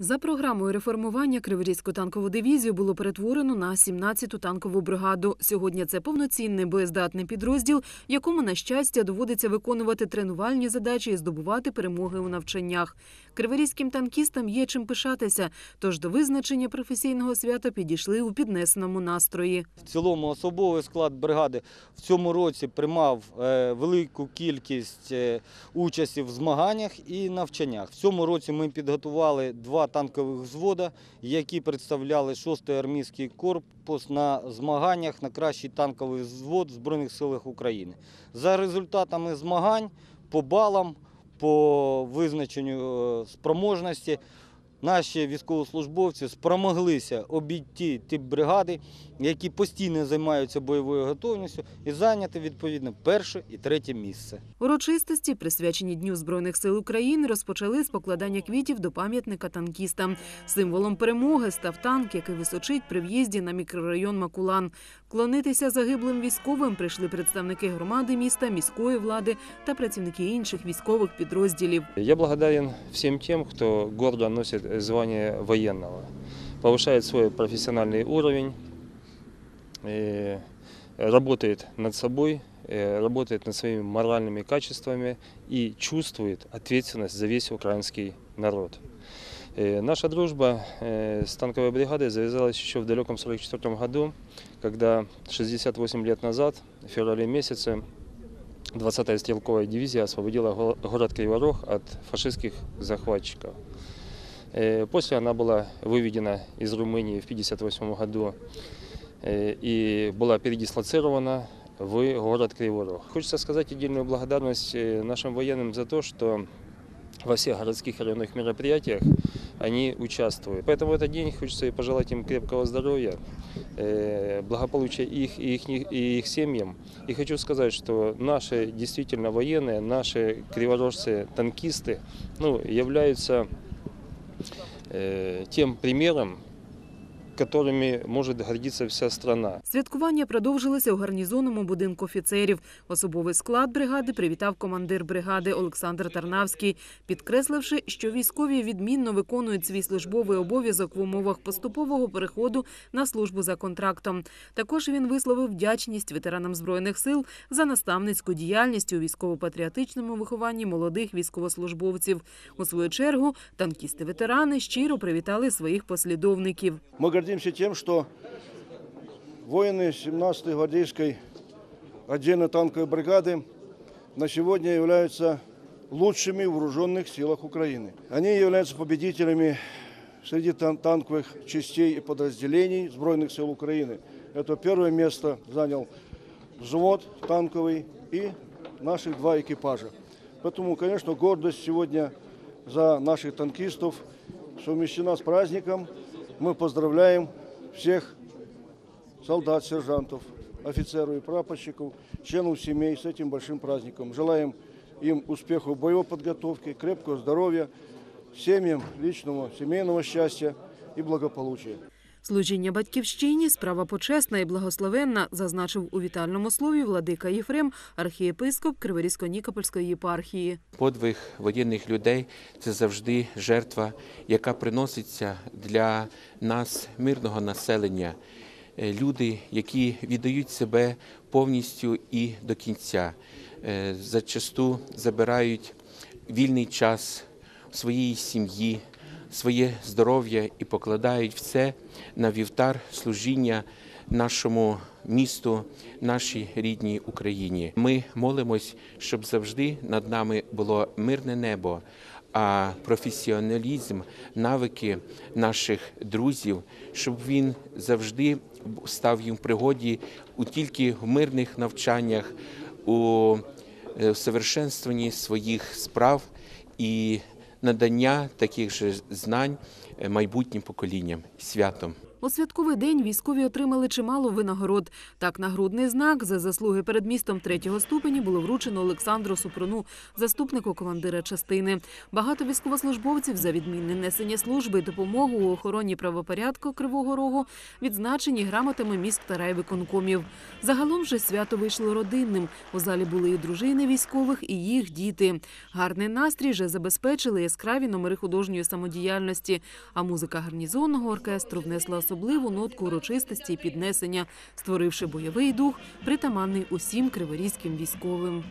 За програмою реформування Криворізьку танкову дивізію було перетворено на 17-ту танкову бригаду. Сьогодні це повноцінний боєздатний підрозділ, якому, на щастя, доводиться виконувати тренувальні задачі і здобувати перемоги у навчаннях. Криворізьким танкістам є чим пишатися, тож до визначення професійного свята підійшли у піднесеному настрої. В цілому особовий склад бригади в цьому році приймав е, велику кількість е, участі в змаганнях і навчаннях. В цьому році ми підготували два танкових взвода, які представляли 6-й армійський корпус на змаганнях на кращий танковий взвод в Збройних силах України. За результатами змагань по балам, по визначенню е, спроможності наші військовослужбовці спромоглися обійти ті бригади, які постійно займаються бойовою готовністю, і зайняти відповідно перше і третє місце. Урочистості, присвячені Дню Збройних сил України, розпочали з покладання квітів до пам'ятника танкістам. Символом перемоги став танк, який височить при в'їзді на мікрорайон Макулан. Клонитися загиблим військовим прийшли представники громади міста, міської влади та працівники інших військових підрозділів. Я благодарен всем тем, кто гордо носит звание военного, повышает свой профессиональный уровень, э, работает над собой, э, работает над своими моральными качествами и чувствует ответственность за весь украинский народ. Э, Наша дружба э, с танковой бригадой завязалась еще в далеком 1944 году, когда 68 лет назад, в феврале месяце, 20-я стрелковая дивизия освободила го- город Криворог от фашистских захватчиков. Э, После она была выведена из Румынии в 1958 году э, и была передислоцирована в город Криворог. Хочется сказать отдельную благодарность э, нашим военным за то, что во всех городских и районных мероприятиях они участвуют. Поэтому в этот день хочется и пожелать им крепкого здоровья, э, благополучия их и их, и их семьям. И хочу сказать, что наши действительно военные, наши криворожцы, танкисты, ну, являются э, тем примером, которыми может гордиться вся страна. Святкування продовжилося у гарнізонному будинку офіцерів. Особовий склад бригади привітав командир бригади Олександр Тарнавський, підкресливши, що військові відмінно виконують свій службовий обов'язок в умовах поступового переходу на службу за контрактом. Також він висловив вдячність ветеранам збройних сил за наставницьку діяльність у військово-патріотичному вихованні молодих військовослужбовців. У свою чергу танкісти-ветерани щиро привітали своїх послідовників. Мы гордимся тем, что воины 17-й гвардейской отдельной танковой бригады на сегодня являются лучшими в вооруженных силах Украины. Они являются победителями среди тан- танковых частей и подразделений Сбройных сил Украины. Это первое место занял взвод танковый и наших два экипажа. Поэтому, конечно, гордость сегодня за наших танкистов совмещена с праздником. Мы поздравляем всех солдат, сержантов, офицеров и прапорщиков, членов семей с этим большим праздником. Желаем им успехов в боевой подготовке, крепкого здоровья, семьям личного, семейного счастья и благополучия. Служіння батьківщині справа почесна і благословенна, зазначив у вітальному слові владика Єфрем, архієпископ Криворізько-Нікопольської єпархії. Подвиг воєнних людей це завжди жертва, яка приноситься для нас, мирного населення. Е, Люди, які віддають себе повністю і до кінця, Е, зачасту забирають вільний час своєї сім'ї, своє здоров'я і покладають все на вівтар служіння нашому місту, нашій рідній Україні. Ми молимось, щоб завжди над нами було мирне небо. А професіоналізм, навики наших друзів, щоб він завжди став їм в пригоді у тільки в мирних навчаннях, у е, совершенствуванні своїх справ і надання таких же знань е, майбутнім поколінням святом. У святковий день військові отримали чимало винагород. Так, нагрудний знак за заслуги перед містом третього ступені було вручено Олександру Супруну, заступнику командира частини. Багато військовослужбовців за відмінне несення служби і допомогу у охороні правопорядку Кривого Рогу відзначені грамотами міськ та райвиконкомів. Загалом же свято вийшло родинним. У залі були і дружини військових, і їх діти. Гарний настрій вже забезпечили яскраві номери художньої самодіяльності. А музика гарнізонного оркестру внесла особливу нотку урочистості і піднесення, створивши бойовий дух, притаманний усім криворізьким військовим.